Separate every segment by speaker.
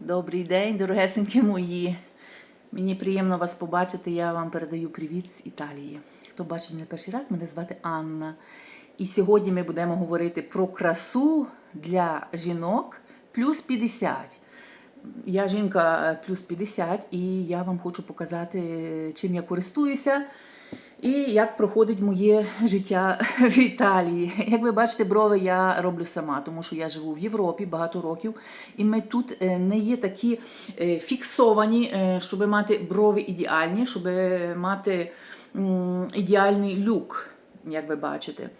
Speaker 1: Добрий день, дорогесенькі мої. Мені приємно вас побачити. Я вам передаю привіт з Італії. Хто бачить мене перший раз, мене звати Анна. І сьогодні ми будемо говорити про красу для жінок плюс 50. Я жінка плюс 50, і я вам хочу показати, чим я користуюся. І як проходить моє життя в Італії. Як ви бачите, брови я роблю сама, тому що я живу в Європі багато років, і ми тут е, не є такі е, фіксовані, е, щоб мати брови ідеальні, щоб мати ідеальний люк. Як ви бачите.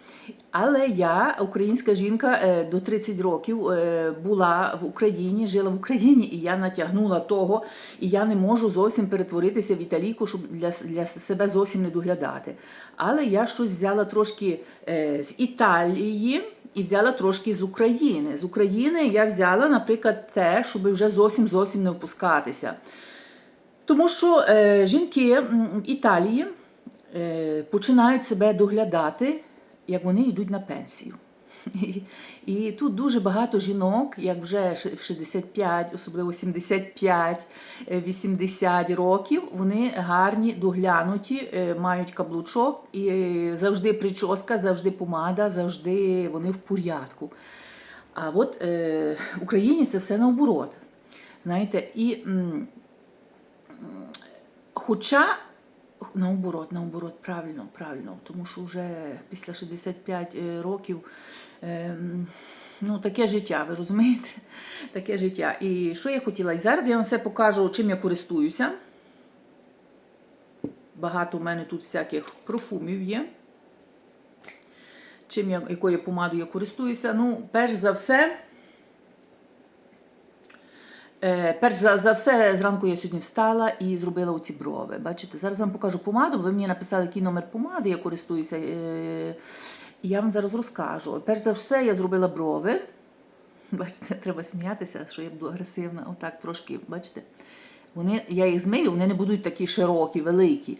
Speaker 1: Але я, українська жінка, е, до 30 років е, була в Україні, жила в Україні, і я натягнула того, і я не можу зовсім перетворитися в італійку, щоб для, для себе зовсім не доглядати. Але я щось взяла трошки е, з Італії. І взяла трошки з України. З України я взяла, наприклад, те, щоб вже зовсім зовсім не впускатися. Тому що е, жінки Італії починають себе доглядати, як вони йдуть на пенсію. І, і тут дуже багато жінок, як вже в 65, особливо 75, е, 80 років, вони гарні, доглянуті, е, мають каблучок, і е, завжди прическа, завжди помада, завжди вони в порядку. А от е, в Україні це все наоборот. Знаєте, і м, Хоча наоборот, наоборот, правильно, правильно, тому що вже після 65 е, років ем, ну, таке життя, ви розумієте? Таке життя. І що я хотіла? І зараз я вам все покажу, чим я користуюся. Багато в мене тут всяких профумів є. Чим я, якою помадою я користуюся? Ну, перш за все. Е, перш за, все, зранку я сьогодні встала і зробила оці брови. Бачите, зараз вам покажу помаду. бо Ви мені написали, який номер помади я користуюся. Е, і я вам зараз розкажу. Перш за все, я зробила брови. Бачите, треба сміятися, що я буду агресивна. Отак трошки, бачите. Вони, я їх змию, вони не будуть такі широкі, великі.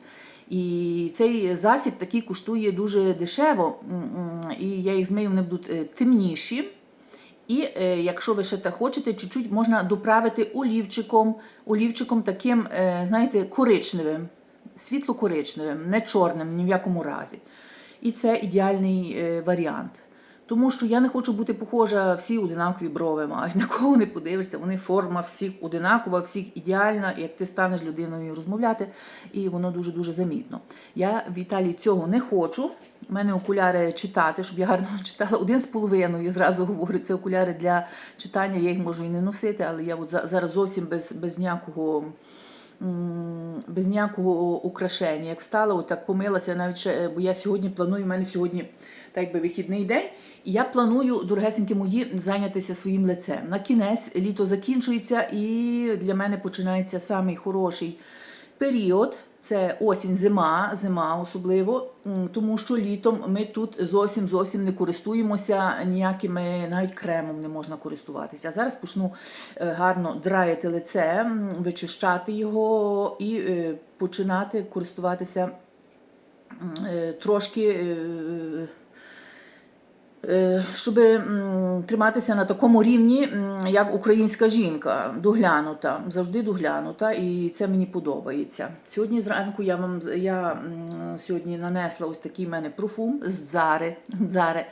Speaker 1: І цей засіб такий коштує дуже дешево. І я їх змию, вони будуть е, темніші. І е, якщо ви ще так хочете, чуть-чуть можна доправити олівчиком, олівчиком таким, е, знаєте, коричневим, світло-коричневим, не чорним ні в якому разі. І це ідеальний е, варіант. Тому що я не хочу бути похожа, всі одинакові брови мають. На кого не подивишся, вони форма всіх одинакова, всіх ідеальна. Як ти станеш людиною розмовляти, і воно дуже-дуже замітно. Я в Італії цього не хочу. У мене окуляри читати, щоб я гарно читала. Один з половиною, зразу говорю, це окуляри для читання, я їх можу і не носити, але я от зараз зовсім без, без ніякого. Без ніякого украшення. Як встала, отак помилася, навіть ще, бо я сьогодні планую, у мене сьогодні так якби вихідний день, я планую, дорогесенькі мої, зайнятися своїм лицем. На кінець літо закінчується, і для мене починається самий хороший період. Це осінь, зима, зима особливо, тому що літом ми тут зовсім зовсім не користуємося ніякими, навіть кремом не можна користуватися. Зараз почну е, гарно драїти лице, вичищати його і е, починати користуватися е, трошки. Е, щоб триматися на такому рівні, як українська жінка, доглянута, завжди доглянута, і це мені подобається. Сьогодні зранку я вам я сьогодні нанесла ось такий в мене профум з Дзари. Дзари.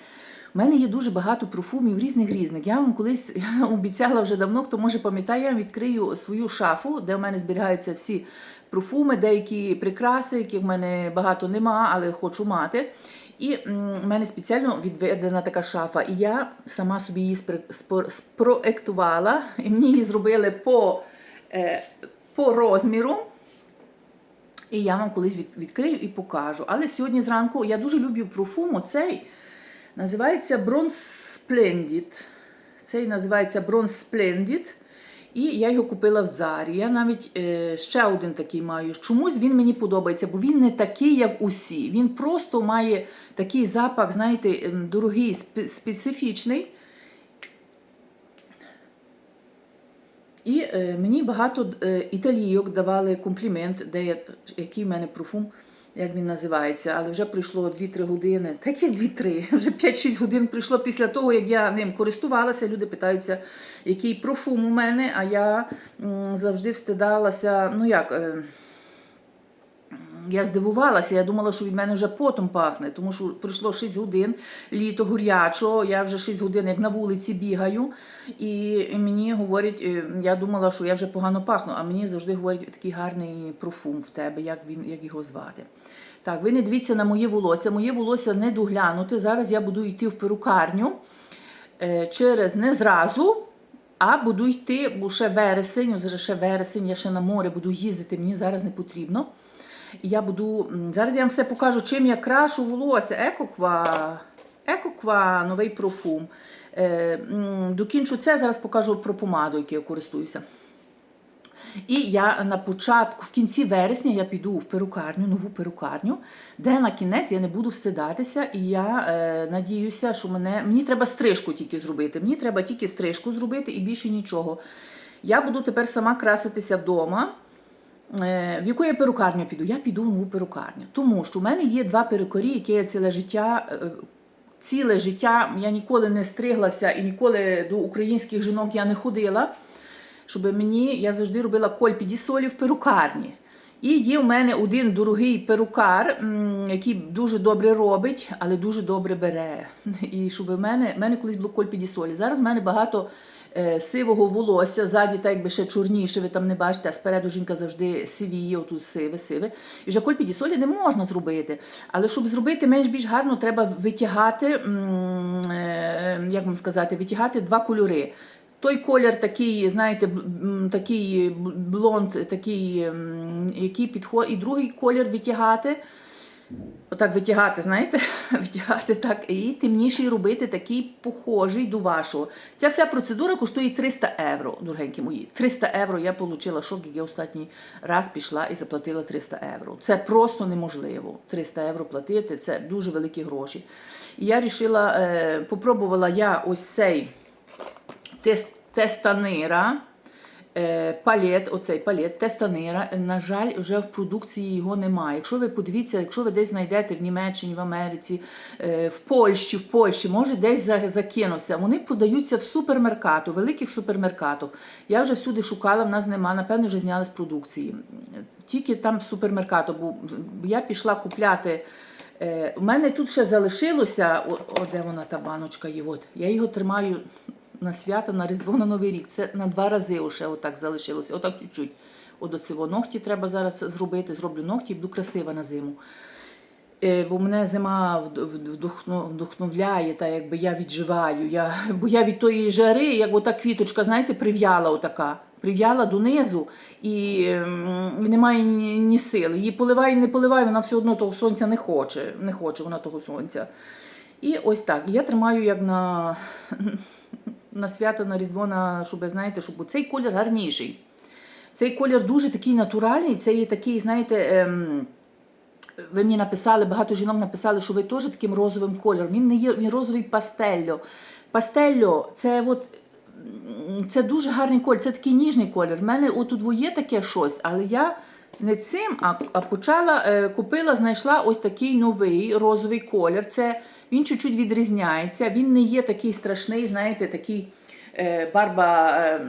Speaker 1: У мене є дуже багато профумів різних різних. Я вам колись обіцяла вже давно, хто може пам'ятає, я відкрию свою шафу, де в мене зберігаються всі профуми, деякі прикраси, яких в мене багато нема, але хочу мати. І в мене спеціально відведена така шафа. І я сама собі її спроектувала, і мені її зробили по, е, по розміру. І я вам колись від, відкрию і покажу. Але сьогодні зранку я дуже люблю профум. Цей називається Bronze Splendid. Цей називається Bronze Splendid. І я його купила в Зарі. Я навіть е, ще один такий маю. Чомусь він мені подобається, бо він не такий, як усі. Він просто має такий запах, знаєте, ем, дорогий, спе- специфічний. І е, мені багато е, італійок давали комплімент, де я, який в мене профум як він називається, але вже пройшло 2-3 години. Так як 2-3, вже 5-6 годин пройшло після того, як я ним користувалася. Люди питаються, який профум у мене, а я завжди встидалася. Ну як. Я здивувалася, я думала, що від мене вже потом пахне, тому що пройшло 6 годин, літо гурячо, я вже 6 годин як на вулиці бігаю, і мені говорять, е, я думала, що я вже погано пахну, а мені завжди говорять такий гарний профум в тебе, як він, як його звати. Так, ви не дивіться на моє волосся. Моє волосся не доглянуте. Зараз я буду йти в перукарню е, через не зразу, а буду йти, бо ще вересень, ще вересень, я ще на море буду їздити, мені зараз не потрібно. Я буду. Зараз я вам все покажу, чим я крашу волосся. Екоква. Екоква, новий профум. Е, докінчу це, зараз покажу про помаду, якою я користуюся. І я на початку, в кінці вересня, я піду в перукарню, нову перукарню, де на кінець я не буду встидатися. І я е, надіюся, що мене мені треба стрижку тільки зробити. Мені треба тільки стрижку зробити і більше нічого. Я буду тепер сама краситися вдома. Е, В яку я перукарню піду? Я піду в нову перукарню. Тому що в мене є два перукарі, які я ціле життя. е, Ціле життя я ніколи не стриглася і ніколи до українських жінок я не ходила. Щоб мені я завжди робила кольпі солі в перукарні. І є в мене один дорогий перукар, який дуже добре робить, але дуже добре бере. І щоб в мене, в мене колись було кольпі солі. Зараз в мене багато сивого волосся, ззаді так якби ще чорніше, ви там не бачите, а спереду жінка завжди сивіє, отут сиве, сиве. І вже кольпі солі не можна зробити. Але щоб зробити менш більш гарно, треба витягати, е, як вам сказати, витягати два кольори. Той колір такий, знаєте, такий блонд, такий, який підходить, і другий колір витягати. Отак витягати, знаєте, витягати так, і темніший робити такий похожий до вашого. Ця вся процедура коштує 300 євро, дорогенькі мої. 300 євро я отримала шок, як я останній раз пішла і заплатила 300 євро. Це просто неможливо. 300 євро платити, це дуже великі гроші. І я вирішила, е, попробувала я ось цей тест, тестанира, палет, оцей палет, тестанира. На жаль, вже в продукції його немає. Якщо ви подивіться, якщо ви десь знайдете в Німеччині, в Америці, е, в Польщі, в Польщі, може десь закинувся. Вони продаються в супермеркату, великих супермеркатах. Я вже всюди шукала, в нас нема, напевно, вже зняли з продукції. Тільки там в супермеркату, бо я пішла купляти. Е, У мене тут ще залишилося, о, о, де вона та баночка є. От. Я його тримаю на свято, на Різдво, на Новий рік. Це на два рази ще отак залишилося. Отак чуть-чуть. От оцього ногті треба зараз зробити. Зроблю ногті і буду красива на зиму. Е, Бо мене зима вд- вд- вдохновляє, та якби я відживаю. Я, бо я від тої жари, як ота квіточка, знаєте, прив'яла отака. Прив'яла донизу і ем, немає ні, ні сили. Її поливай, не поливай, вона все одно того сонця не хоче. Не хоче вона того сонця. І ось так. Я тримаю як на, на свято, на Різдво, на, щоб знаєте, щоб цей колір гарніший. Цей колір дуже такий натуральний, це є такий, знаєте. Ем, ви мені написали, багато жінок написали, що ви теж таким розовим кольором. Він не є він розовий пастельо. Пастельо це от. Це дуже гарний колір, це такий ніжний колір. В мене отут є таке щось, але я не цим, а, почала, е, купила, знайшла ось такий новий розовий колір. Це він чуть-чуть відрізняється. Він не є такий страшний, знаєте, такий барба е,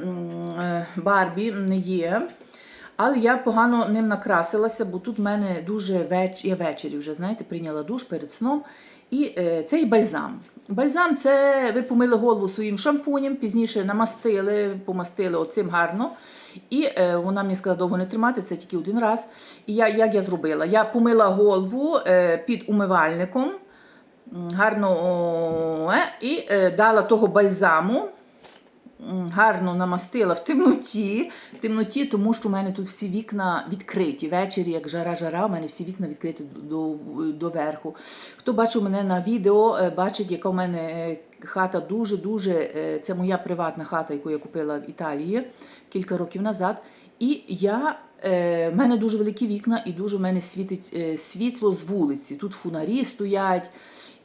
Speaker 1: е, Барбі не є. Але я погано ним накрасилася, бо тут в мене дуже веч... я ввечері вже, знаєте, прийняла душ перед сном. І е, це і бальзам. Бальзам це ви помили голову своїм шампунем, пізніше намастили, помастили оцим гарно. І е, вона мені сказала довго не тримати, це тільки один раз. І я, як я зробила? Я помила голову е, під умивальником, гарно о, е, і е, дала того бальзаму гарно намастила в темноті, в темноті, тому що в мене тут всі вікна відкриті. Ввечері, як жара-жара, у мене всі вікна відкриті до, до верху. Хто бачив мене на відео, е, бачить, яка в мене е, хата дуже-дуже. е, Це моя приватна хата, яку я купила в Італії кілька років назад. І я. В мене дуже великі вікна і дуже в мене світить світло з вулиці. Тут фонарі стоять.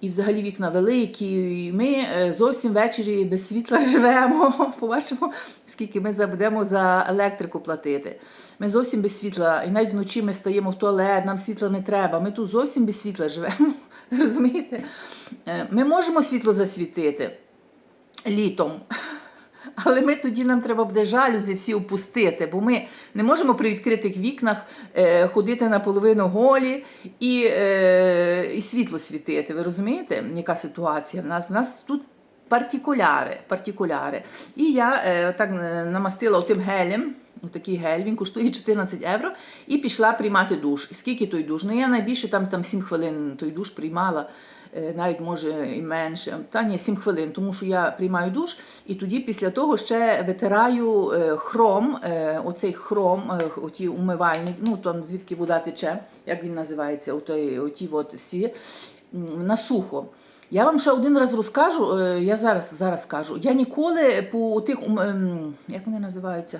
Speaker 1: І взагалі вікна великі. І ми е, зовсім ввечері без світла живемо. Побачимо, скільки ми будемо за електрику платити. Ми зовсім без світла, і навіть вночі ми стаємо в туалет, нам світла не треба. Ми тут зовсім без світла живемо. Розумієте? Е, Ми можемо світло засвітити літом. Але ми тоді нам треба буде жалюзі всі опустити, бо ми не можемо при відкритих вікнах е, ходити наполовину голі і, е, і світло світити. Ви розумієте, яка ситуація? У нас, у нас тут партикуляри. партикуляри. І я е, так е, намастила тим гелем. Такий гель, він коштує 14 євро, і пішла приймати душ. Скільки той душ? Ну я найбільше там, там 7 хвилин той душ приймала, навіть може і менше. Та ні, 7 хвилин, тому що я приймаю душ, і тоді після того ще витираю е, хром, е, оцей хром, е, оті умивальник, ну там звідки вода тече, як він називається, отой, оті от всі на сухо. Я вам ще один раз розкажу, е, я зараз, зараз скажу. Я ніколи по тих, ем, як вони називаються?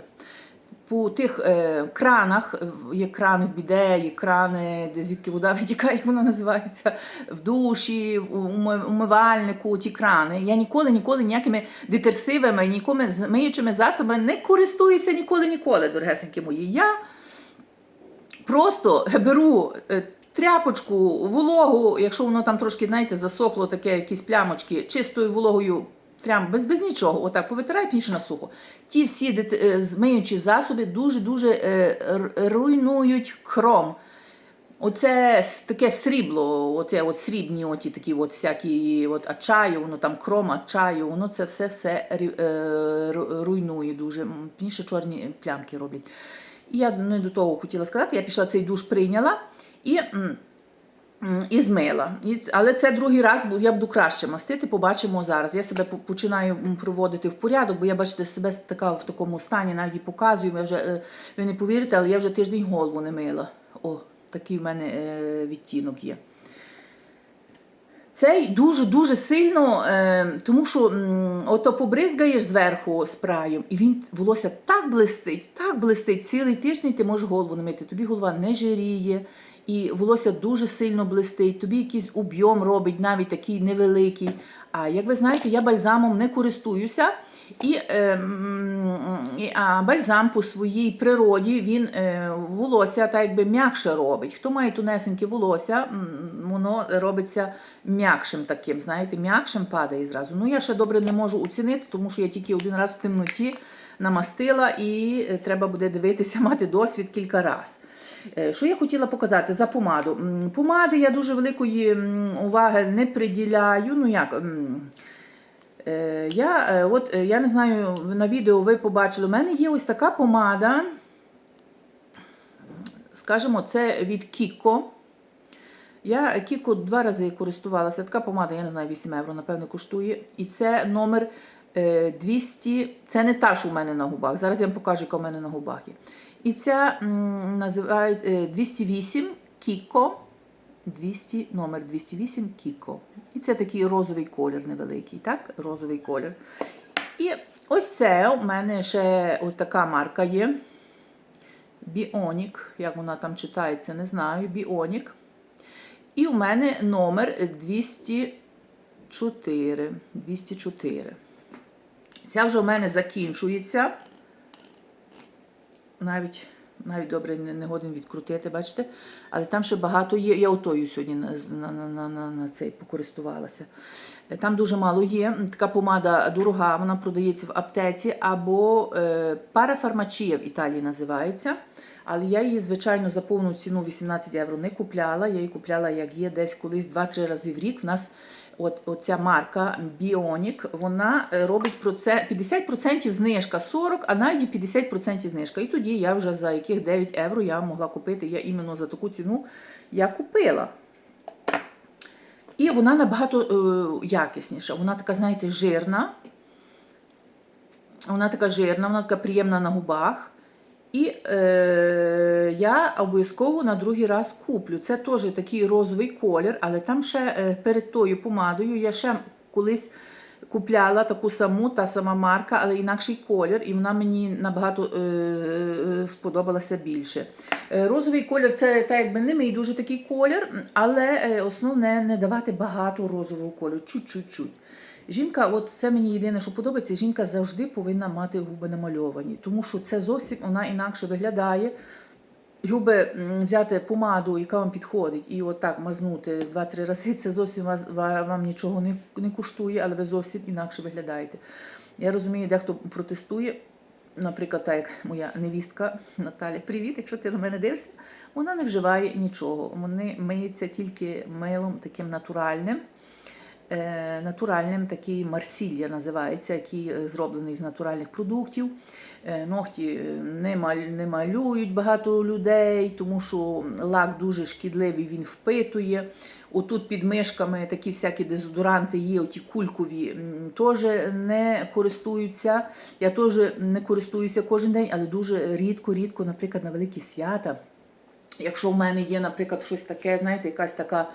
Speaker 1: По тих е, кранах, е, є крани в біде, є крани, де звідки вода витікає, як воно називається, в душі, в умивальнику, ті крани. Я ніколи, ніколи ніякими детерсивами, ніколи миючими засобами не користуюся ніколи, ніколи, дорогесенькі мої. Я просто беру е, тряпочку, вологу, якщо воно там трошки, знаєте, засохло, таке якісь плямочки, чистою вологою, прям без, без нічого, отак повитираю пізніше на сухо. Ті всі е, змиючі засоби дуже-дуже е, руйнують кром. Оце таке срібло, оце от срібні оті такі от всякі от ачаю, воно там кром, ачаю, воно це все все е, ру- руйнує дуже. М, Пізніше чорні плямки роблять. Я не до того хотіла сказати, я пішла цей душ прийняла і. М, м, І змила. Але це другий раз я буду краще мастити, побачимо зараз. Я себе починаю м, приводити в порядок, бо я бачите себе така в такому стані, навіть показую. Я вже, е, ви не повірите, але я вже тиждень голову не мила. О, такий в мене е, відтінок є. Цей дуже-дуже сильно, е, тому що ото побризгаєш зверху спраєм, і він волосся так блистить, так блистить. Цілий тиждень ти можеш голову не мити. Тобі голова не жиріє, і волосся дуже сильно блистить. Тобі якийсь об'єм робить, навіть такий невеликий. А як ви знаєте, я бальзамом не користуюся. І, е, а бальзам по своїй природі він е, волосся так якби м'якше робить. Хто має тунесеньке волосся, воно робиться м'якшим таким, знаєте, м'якшим падає зразу. Ну я ще добре не можу оцінити, тому що я тільки один раз в темноті намастила і е, треба буде дивитися, мати досвід кілька разів. Е, Що я хотіла показати за помаду? Помади я дуже великої уваги не приділяю. Ну як? Е, Я, е, от, е, я не знаю, на відео ви побачили, у мене є ось така помада. Скажімо, це від Кіко. Я Кіко два рази користувалася. Така помада, я не знаю, 8 євро, напевно, коштує. І це номер е, 200. Це не та, що у мене на губах. Зараз я вам покажу, яка у мене на губах є. І ця називають е, 208 Кіко. 200, номер 208 Кіко. І це такий розовий колір невеликий, так? Розовий колір. І ось це у мене ще ось така марка є. Біонік, як вона там читається, не знаю. Біонік. І у мене номер 204. 204. Ця вже у мене закінчується. Навіть, навіть добре не, не годен відкрутити, бачите? Але там ще багато є. Я отою сьогодні на, на, на, на, на цей покористувалася. Е, Там дуже мало є. Така помада дорога, вона продається в аптеці або е, парафармачія в Італії називається. Але я її, звичайно, за повну ціну 18 євро не купляла. Я її купляла, як є, десь колись 2-3 рази в рік. В нас от, оця марка Bionic, вона е, робить про це 50% знижка, 40, а навіть 50% знижка. І тоді я вже за яких 9 євро я могла купити. Я іменно за таку ціну я купила. І вона набагато е, якісніша. Вона така, знаєте, жирна. Вона така жирна, вона така приємна на губах. І е, я обов'язково на другий раз куплю. Це теж такий розовий колір, але там ще е, перед тою помадою я ще колись купляла таку саму, та сама марка, але інакший колір, і вона мені набагато е, е, сподобалася більше. Е, Розовий колір це так якби не мій дуже такий колір, але е, основне не давати багато розового кольору, чуть-чуть. Жінка, от це мені єдине, що подобається, жінка завжди повинна мати губи намальовані, тому що це зовсім вона інакше виглядає. М, взяти помаду, яка вам підходить, і отак мазнути два-три рази, це зовсім вас, вам нічого не, не коштує, але ви зовсім інакше виглядаєте. Я розумію, дехто протестує. Наприклад, так як моя невістка Наталя, привіт, якщо ти на мене дивишся, вона не вживає нічого. Вони миються тільки милом таким натуральним. Е, натуральним такий марсілля називається, який е, зроблений з натуральних продуктів. Е, Ногті не, малюють багато людей, тому що лак дуже шкідливий, він впитує. Отут під мишками такі всякі дезодоранти є, оті кулькові, теж не користуються. Я теж не користуюся кожен день, але дуже рідко-рідко, наприклад, на великі свята. Якщо в мене є, наприклад, щось таке, знаєте, якась така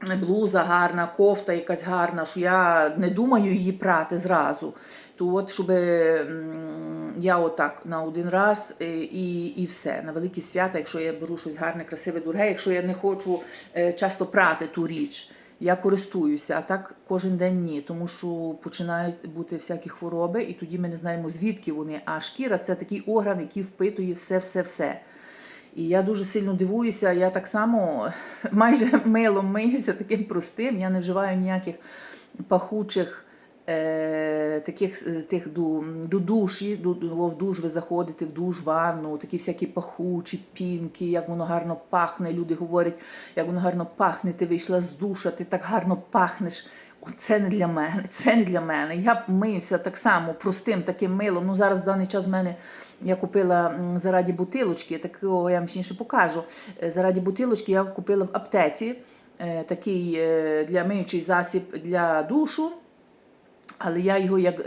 Speaker 1: блуза гарна, кофта якась гарна, що я не думаю її прати зразу. То от, щоб я отак на один раз е, і, і все. На великі свята, якщо я беру щось гарне, красиве, дороге, якщо я не хочу е, часто прати ту річ. Я користуюся, а так кожен день ні, тому що починають бути всякі хвороби, і тоді ми не знаємо, звідки вони. А шкіра це такий орган, який впитує все-все-все. І я дуже сильно дивуюся. Я так само майже милом миюся таким простим. Я не вживаю ніяких пахучих е, таких е, тих до, до душі. До, в душ ви заходите, в душ, ванну, такі всякі пахучі пінки, як воно гарно пахне. Люди говорять, як воно гарно пахне, ти вийшла з душа, ти так гарно пахнеш. Це не для мене, це не для мене. Я миюся так само простим таким милом. Ну зараз в даний час в мене я купила зараді бутилочки, такого я вам пізніше покажу. Е, Зараді бутилочки я купила в аптеці е, такий е, для миючий засіб для душу. Але я його як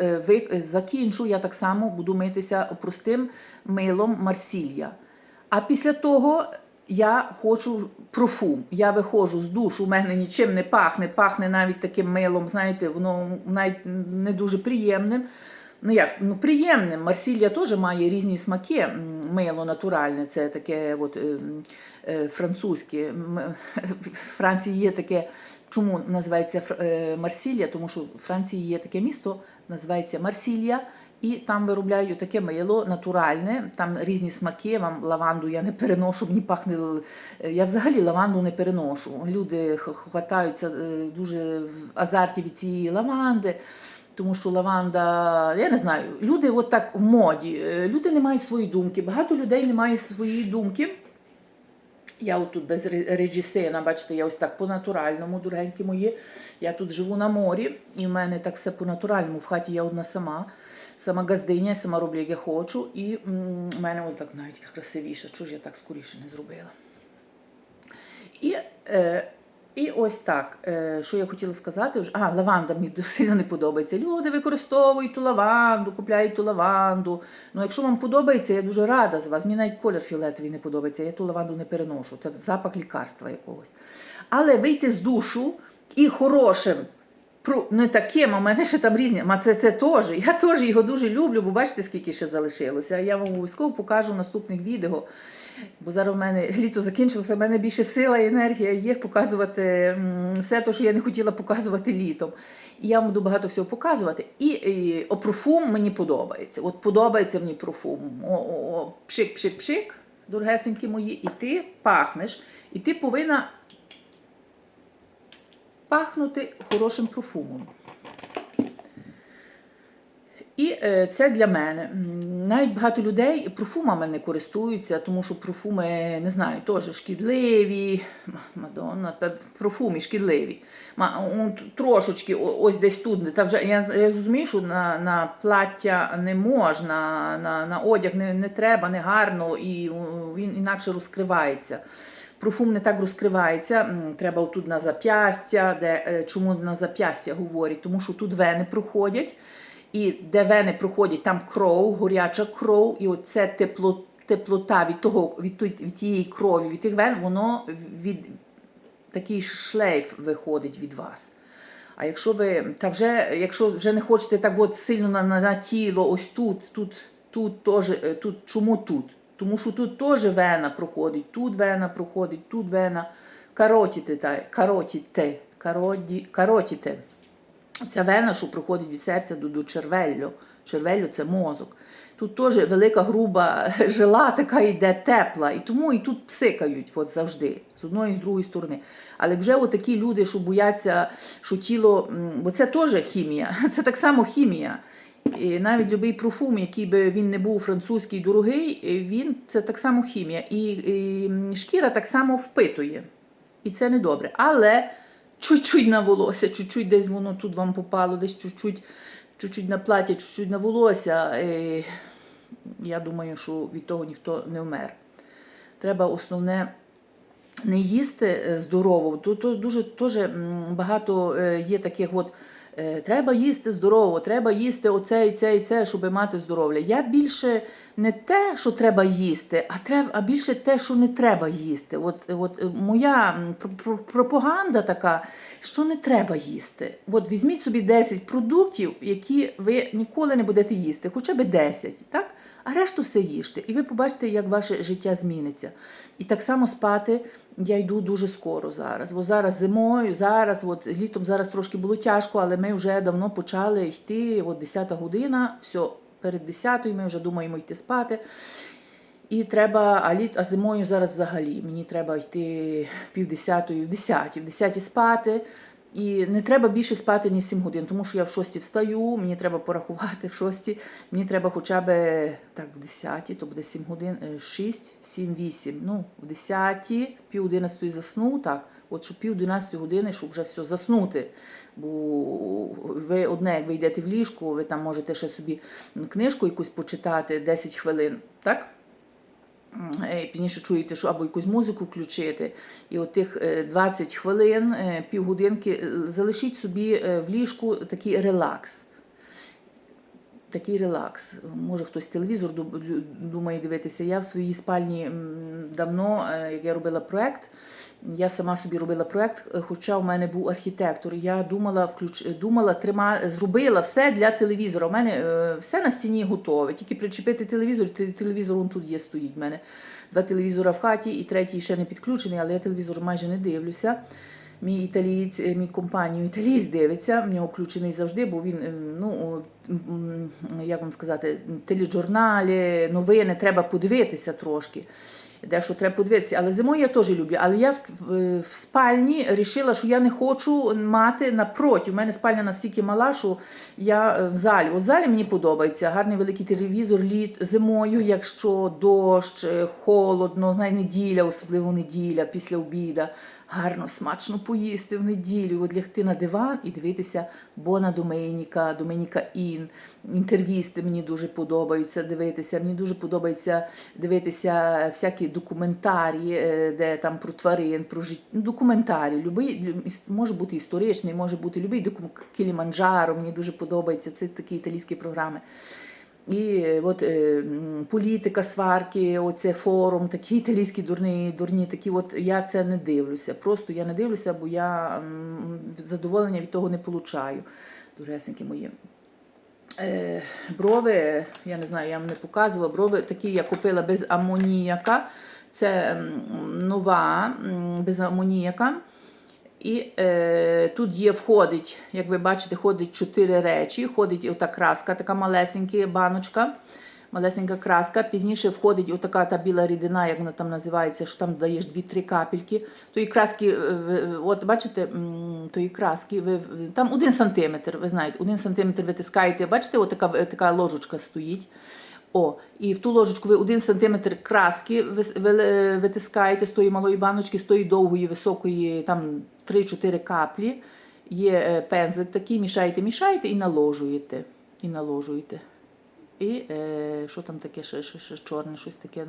Speaker 1: закінчу, я так само буду митися простим милом Марсілля. А після того я хочу профум. Я виходжу з душу, у мене нічим не пахне, пахне навіть таким милом, знаєте, воно навіть не дуже приємним. Ну як, ну приємним. Марсілля теж має різні смаки. Мило натуральне, це таке от, е, е, французьке. В Франції є таке, чому називається е, Марсілля? Тому що в Франції є таке місто, називається Марсілля. І там виробляють таке мило натуральне, там різні смаки. Вам лаванду я не переношу, мені пахне. е, Я взагалі лаванду не переношу. Люди хватаються е, дуже в азарті від цієї лаванди. Тому що лаванда, я не знаю, люди от так в моді. е, Люди не мають свої думки. Багато людей не мають своєї думки. Я от тут без ре- режисена, бачите, я ось так по-натуральному, дорогенькі мої. Я тут живу на морі, і в мене так все по-натуральному. В хаті я одна сама, сама газдиня, сама роблю, як я хочу. І в мене от так навіть красивіше. Чого ж я так скоріше не зробила? І, е, і ось так, е, що я хотіла сказати, а, лаванда мені сильно не подобається. Люди використовують ту лаванду, купляють ту лаванду. Ну, якщо вам подобається, я дуже рада з вас. Мені навіть колір фіолетовий не подобається, я ту лаванду не переношу. Це запах лікарства якогось. Але вийти з душу і хорошим. Не таким, а в мене ще там різні. А це, це теж. Я теж його дуже люблю, бо бачите, скільки ще залишилося. Я вам обов'язково покажу в наступних відео. Бо зараз в мене літо закінчилося, в мене більше сила і енергія є показувати все те, що я не хотіла показувати літом. І я вам буду багато всього показувати. І, і о, профум мені подобається. От подобається мені профум. О, о, о, пшик, пшик, пшик, дорогесенькі мої, і ти пахнеш, і ти повинна пахнути хорошим профумом. І е, це для мене. Навіть багато людей профумами не користуються, тому що профуми, не знаю, теж шкідливі. Мадонна, профуми шкідливі. Трошечки, ось десь тут. Та вже, я розумію, що на, на плаття не можна, на, на одяг не, не треба, не гарно, і він інакше розкривається. Профум не так розкривається. Треба отут на зап'ястя, де е, чому на зап'ястя говорять, тому що тут вени проходять. І де вени проходять, там кров, горяча кров, і оце тепло, теплота від того, від, від тієї крові, від тих вен, воно від такий шлейф виходить від вас. А якщо ви та вже, якщо вже не хочете так от сильно на, на, на тіло, ось тут, тут, тут теж, е, тут, чому тут? Тому що тут теж вена проходить, тут вена проходить, тут вена. Каротіте, каротіте, кароді, каротіте. Ця вена, що проходить від серця до, до червеллю. Червеллю це мозок. Тут теж велика груба жила, така йде тепла, і тому і тут псикають от завжди, з одної і з другої сторони. Але вже такі люди, що бояться, що тіло, бо це теж хімія, це так само хімія. І навіть будь-який парфум, який би він не був французький дорогий, е, він це так само хімія. І, і шкіра так само впитує. І це не добре. Але чуть-чуть на волосся, чуть-чуть десь воно тут вам попало, десь чуть-чуть, чуть-чуть на платі, чуть-чуть на волосся. Е, я думаю, що від того ніхто не вмер. Треба основне не їсти е, здорово. Тут дуже теж багато є таких от. Е, Треба їсти здорово, треба їсти оце і це і це, щоб мати здоров'я. Я більше не те, що треба їсти, а треба, а більше те, що не треба їсти. От, от е, моя пропаганда така, що не треба їсти. От візьміть собі 10 продуктів, які ви ніколи не будете їсти, хоча б 10, так? А решту все їжте. І ви побачите, як ваше життя зміниться. І так само спати я йду дуже скоро зараз. Бо зараз зимою, зараз, от літом зараз трошки було тяжко, але ми вже давно почали йти. От 10 година, все, перед 10 ми вже думаємо йти спати. І треба, а, літ, а зимою зараз взагалі мені треба йти пів десятої в десятій, в десятій спати. І не треба більше спати, ніж 7 годин, тому що я в 6 встаю, мені треба порахувати в 6, мені треба хоча б так, в 10, то буде 7 годин, 6, 7, 8. Ну, в 10, пів 11 засну, так, от щоб пів 11 години, щоб вже все заснути. Бо ви одне, як ви йдете в ліжку, ви там можете ще собі книжку якусь почитати 10 хвилин, так? Е, Пізніше чуєте, що або якусь музику включити. І от тих е, 20 хвилин, е, півгодинки, е, залишіть собі е, в ліжку такий релакс. Такий релакс. Може хтось телевізор думає дивитися. Я в своїй спальні давно, е, як я робила проект, я сама собі робила проект, е, хоча у мене був архітектор. Я думала, включ... думала трима... зробила все для телевізора. У мене е, все на стіні готове. Тільки причепити телевізор, телевізор он тут є, стоїть в мене. Два телевізора в хаті, і третій ще не підключений, але я телевізор майже не дивлюся. Мій італієць, е, мій компанію італієць дивиться, в нього включений завжди, бо він, е, ну, як вам сказати, тележурналі, новини треба подивитися трошки. Дещо треба подивитися, але зимою я теж люблю. Але я в, в, в спальні вирішила, що я не хочу мати напроти. У мене спальня настільки мала, що я е, в залі. У залі мені подобається гарний великий телевізор літ зимою, якщо дощ, е, холодно, знає, неділя, особливо неділя, після обіда. Гарно, смачно поїсти в неділю, от лягти на диван і дивитися Бона Доменіка, Доменіка Ін. Інтервісти мені дуже подобаються дивитися. Мені дуже подобається дивитися всякі документарі, е, де там про тварин, про життя. Документарі. Любий, може бути історичний, може бути любий документ Кіліманджаро. Мені дуже подобається. Це такі італійські програми. І от е, політика, сварки, оце форум, такі італійські дурні, дурні, такі от я це не дивлюся. Просто я не дивлюся, бо я задоволення від того не получаю. Дуресенькі мої. Е, брови, я не знаю, я вам не показувала. Брови такі я купила без амоніяка. Це нова без амоніяка. І е, тут є, входить, як ви бачите, ходить чотири речі. Ходить ота краска, така малесенька баночка, малесенька краска. Пізніше входить отака та біла рідина, як вона там називається, що там даєш 2-3 капельки. Тої краски, е, от бачите, тої краски, ви, там один сантиметр, ви знаєте, один сантиметр витискаєте. Бачите, отака така ложечка стоїть. О, і в ту ложечку ви один сантиметр краски витискаєте з тої малої баночки, з тої довгої, високої, там 3-4 каплі. Є е, пензлик такий, мішаєте, мішаєте і наложуєте. І наложуєте. І е, що там таке, ще, ще, ще чорне, щось таке.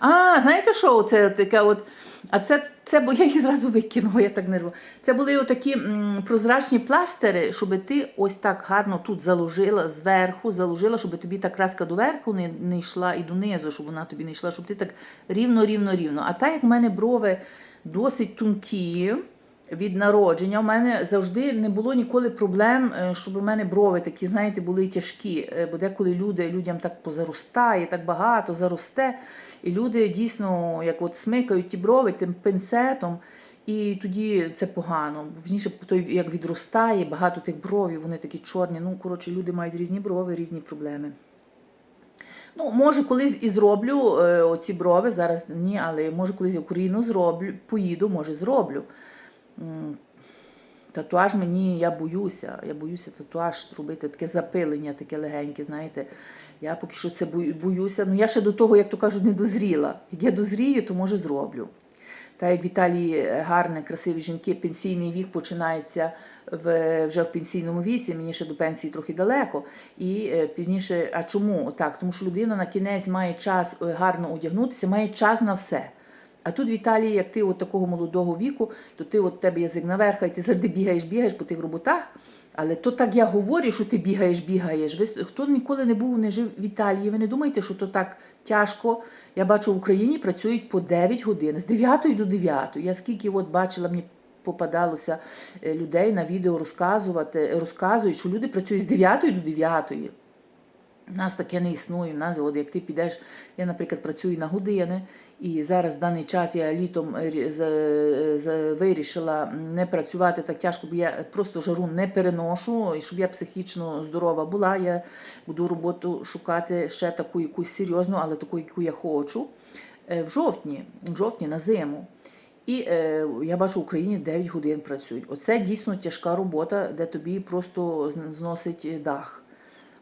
Speaker 1: А, знаєте що? Це таке от. А це, це бо я їх зразу викинула, я так нервую. Це були отакі м, прозрачні пластери, щоб ти ось так гарно тут заложила зверху, заложила, щоб тобі та краска доверху не, не йшла і донизу, щоб вона тобі не йшла, щоб ти так рівно, рівно, рівно. А так як в мене брови досить тонкі. Від народження. У мене завжди не було ніколи проблем, е, щоб у мене брови такі, знаєте, були тяжкі. Е, Бо деколи люди, людям так позаростає, так багато заросте. І люди дійсно, як от смикають ті брови тим пинцетом, і тоді це погано. Пізніше, той, як відростає, багато тих бровів, вони такі чорні. Ну, коротше, люди мають різні брови, різні проблеми. Ну, може, колись і зроблю е, оці брови, зараз ні, але може колись в Україну зроблю, поїду, може зроблю. Татуаж мені, я боюся. Я боюся татуаж робити, таке запилення, таке легеньке, знаєте. Я поки що це боюся. Ну, я ще до того, як то кажуть, не дозріла. Як я дозрію, то може зроблю. Та як в Італії гарне, красиві жінки, пенсійний вік починається в, вже в пенсійному віці, мені ще до пенсії трохи далеко. І е, пізніше, а чому так? Тому що людина на кінець має час е, гарно одягнутися, має час на все. А тут в Італії, як ти от такого молодого віку, то ти от тебе язик наверх, і ти завжди бігаєш, бігаєш по тих роботах. Але то так я говорю, що ти бігаєш, бігаєш. Ви хто ніколи не був, не жив в Італії, ви не думаєте, що то так тяжко. Я бачу, в Україні працюють по 9 годин, з 9 до 9. Я скільки от бачила, мені попадалося е, людей на відео розказувати, розказують, що люди працюють з 9 до 9. У нас таке не існує. У нас, от як ти підеш, я, наприклад, працюю на години, і зараз в даний час я літом е, за- вирішила не працювати так тяжко, бо я просто жару не переношу. І щоб я психічно здорова була, я буду роботу шукати ще таку якусь серйозну, але таку, яку я хочу. Е, В жовтні, в жовтні на зиму. І е, я бачу, в Україні 9 годин працюють. Оце дійсно тяжка робота, де тобі просто зносить е, дах.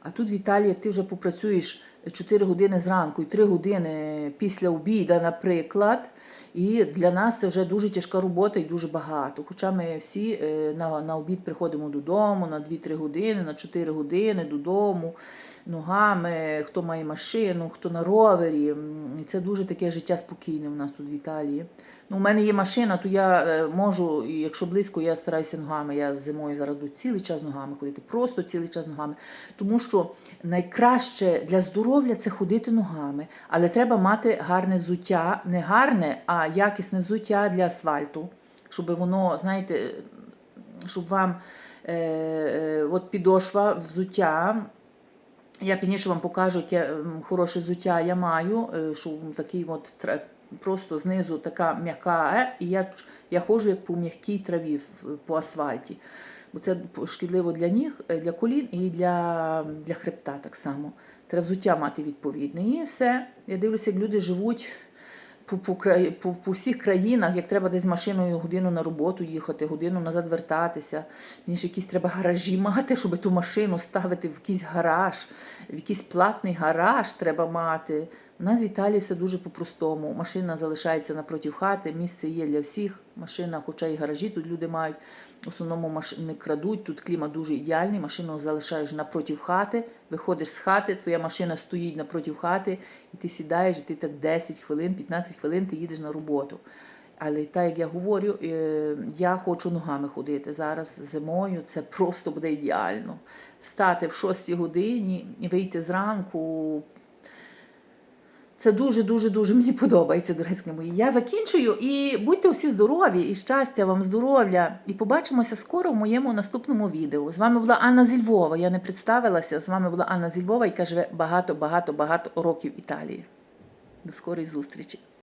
Speaker 1: А тут в Італії, ти вже попрацюєш 4 години зранку і 3 години після обіда, наприклад, і для нас це вже дуже тяжка робота і дуже багато. Хоча ми всі е, на, на обід приходимо додому на 2-3 години, на 4 години додому, ногами, хто має машину, хто на ровері. І це дуже таке життя спокійне у нас тут в Італії. Ну, у мене є машина, то я е, можу, якщо близько, я стараюся ногами. Я зимою зараз буду цілий час ногами ходити, просто цілий час ногами. Тому що найкраще для здоров'я це ходити ногами, але треба мати гарне взуття, не гарне, а якісне взуття для асфальту, щоб воно, знаєте, щоб вам е, е, от підошва взуття. Я пізніше вам покажу, яке хороше взуття я маю, е, що такий от просто знизу така м'яка, е, і я, я ходжу як по м'якій траві по асфальті. Бо це шкідливо для ніг, е, для колін і для, для хребта так само. Треба взуття мати відповідне. І все. Я дивлюся, як люди живуть по, по, по, по всіх країнах, як треба десь машиною годину на роботу їхати, годину назад вертатися. Мені ж якісь треба гаражі мати, щоб ту машину ставити в якийсь гараж, в якийсь платний гараж треба мати. У нас в Італії все дуже по-простому. Машина залишається напроти хати, місце є для всіх. Машина, хоча і гаражі тут люди мають. В основному машин не крадуть, тут клімат дуже ідеальний. Машину залишаєш напроти хати, виходиш з хати, твоя машина стоїть напроти хати, і ти сідаєш, і ти так 10 хвилин, 15 хвилин ти їдеш на роботу. Але так як я говорю, е, я хочу ногами ходити зараз зимою. Це просто буде ідеально. Встати в 6 годині вийти зранку. Це дуже, дуже, мені подобається, дорогезки мої. Я закінчую і будьте усі здорові і щастя вам, здоров'я. І побачимося скоро в моєму наступному відео. З вами була Анна зі Львова. Я не представилася. З вами була Анна зі Львова, яка живе багато, багато, багато років Італії. До скорої зустрічі!